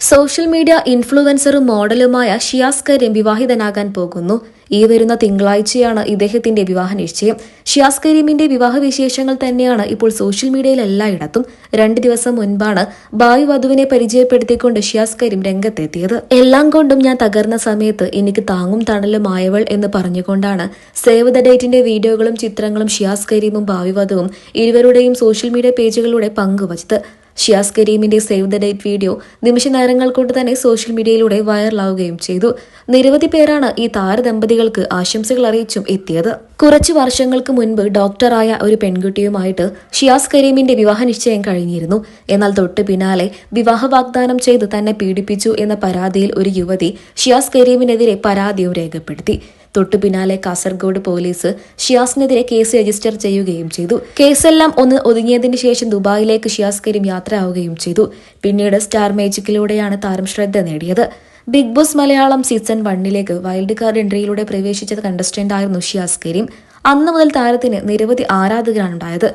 Social media ഇൻഫ്ലുവൻസറും മോഡലുമായ ഷിയാസ് കരീം വിവാഹിതനാകാൻ പോകുന്നു. ഈ വരുന്ന തിങ്കളാഴ്ചയാണ് ഇദ്ദേഹത്തിന്റെ വിവാഹ നിശ്ചയം. ഷിയാസ് കരീമിന്റെ വിവാഹ വിശേഷങ്ങൾ തന്നെയാണ് ഇപ്പോൾ സോഷ്യൽ മീഡിയയിൽ എല്ലായിടത്തും. രണ്ട് ദിവസം മുൻപാണ് ഭാവി വധുവിനെ പരിചയപ്പെടുത്തിക്കൊണ്ട് ഷിയാസ് കരീം രംഗത്തെത്തിയത്. എല്ലാം കൊണ്ടും ഞാൻ തകർന്ന സമയത്ത് എനിക്ക് താങ്ങും തണലുമായവൾ എന്ന് പറഞ്ഞുകൊണ്ടാണ് സേവ് ദ ഡേറ്റിന്റെ വീഡിയോകളും ചിത്രങ്ങളും ഷിയാസ് കരീമും ഭാവി വധുവും ഇരുവരുടെയും സോഷ്യൽ മീഡിയ പേജുകളിലൂടെ പങ്കുവച്ചത്. ഷിയാസ് കരീമിന്റെ സേവ് ദ ഡേറ്റ് വീഡിയോ നിമിഷ നേരങ്ങൾ കൊണ്ട് തന്നെ സോഷ്യൽ മീഡിയയിലൂടെ വൈറലാവുകയും ചെയ്തു. നിരവധി പേരാണ് ഈ താരദമ്പതികൾക്ക് ആശംസകൾ അറിയിച്ചും എത്തിയത്. കുറച്ചു വർഷങ്ങൾക്ക് മുൻപ് ഡോക്ടറായ ഒരു പെൺകുട്ടിയുമായിട്ട് ഷിയാസ് കരീമിന്റെ വിവാഹ നിശ്ചയം കഴിഞ്ഞിരുന്നു. എന്നാൽ തൊട്ട് പിന്നാലെ വിവാഹ വാഗ്ദാനം ചെയ്ത് തന്നെ പീഡിപ്പിച്ചു എന്ന പരാതിയിൽ ഒരു യുവതി ഷിയാസ് കരീമിനെതിരെ പരാതിയും രേഖപ്പെടുത്തി. തൊട്ടു പിന്നാലെ കാസർഗോഡ് പോലീസ് ഷിയാസിനെതിരെ കേസ് രജിസ്റ്റർ ചെയ്യുകയും ചെയ്തു. കേസെല്ലാം ഒന്ന് ഒതുങ്ങിയതിന് ശേഷം ദുബായിലേക്ക് ഷിയാസ് കരീം യാത്രയാവുകയും ചെയ്തു. പിന്നീട് സ്റ്റാർ മേജിക്കിലൂടെയാണ് താരം ശ്രദ്ധ നേടിയത്. ബിഗ് ബോസ് മലയാളം സീസൺ വണ്ണിലേക്ക് വൈൽഡ് കാർഡ് എൻട്രിയിലൂടെ പ്രവേശിച്ചത് കണ്ടസ്റ്റന്റ് ആയിരുന്നു ഷിയാസ് കരീം. അന്ന് മുതൽ താരത്തിന് നിരവധി ആരാധകരാണ് ഉണ്ടായത്.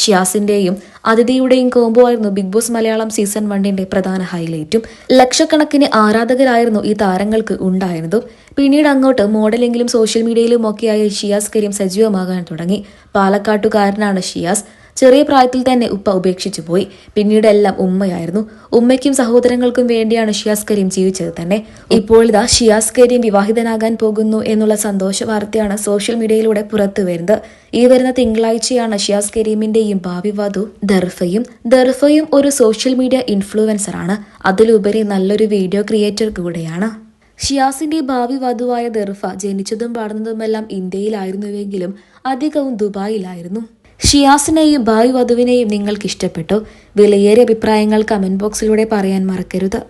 ഷിയാസിന്റെയും അതിഥിയുടെയും കോംബോ ആയിരുന്നു ബിഗ് ബോസ് മലയാളം സീസൺ വണ്ണിന്റെ പ്രധാന ഹൈലൈറ്റും ലക്ഷക്കണക്കിന് ആരാധകരായിരുന്നു ഈ താരങ്ങൾക്ക് ഉണ്ടായിരുന്നതും. പിന്നീട് അങ്ങോട്ട് മോഡലിംഗിലും സോഷ്യൽ മീഡിയയിലും ഒക്കെയായി ഷിയാസ് കരീം സജീവമാകാൻ തുടങ്ങി. പാലക്കാട്ടുകാരനാണ് ഷിയാസ്. ചെറിയ പ്രായത്തിൽ തന്നെ ഉപ്പ ഉപേക്ഷിച്ചു പോയി. പിന്നീട് എല്ലാം ഉമ്മയായിരുന്നു. ഉമ്മയ്ക്കും സഹോദരങ്ങൾക്കും വേണ്ടിയാണ് ഷിയാസ് കരീം ജീവിച്ചത് തന്നെ. ഇപ്പോൾ ഇതാ ഷിയാസ് കരീം വിവാഹിതനാകാൻ പോകുന്നു എന്നുള്ള സന്തോഷ വാർത്തയാണ് സോഷ്യൽ മീഡിയയിലൂടെ പുറത്തു വരുന്നത്. ഈ വരുന്ന തിങ്കളാഴ്ചയാണ് ഷിയാസ് കരീമിന്റെയും ഭാവി വധു ദർഫയും. ദർഫയും ഒരു സോഷ്യൽ മീഡിയ ഇൻഫ്ലുവൻസറാണ്. അതിലുപരി നല്ലൊരു വീഡിയോ ക്രിയേറ്റർ കൂടെയാണ്. ഷിയാസിന്റെ ഭാവി വധുവായ ദർഫ ജനിച്ചതും വളർന്നതുമെല്ലാം ഇന്ത്യയിലായിരുന്നുവെങ്കിലും അധികവും ദുബായിലായിരുന്നു. ഷിയാസിനെയും ഭാവി വധുവിനെയും നിങ്ങൾക്ക് ഇഷ്ടപ്പെട്ടോ വിലയേറിയ അഭിപ്രായങ്ങൾ കമന്റ് ബോക്സിലൂടെ പറയാൻ മറക്കരുത്.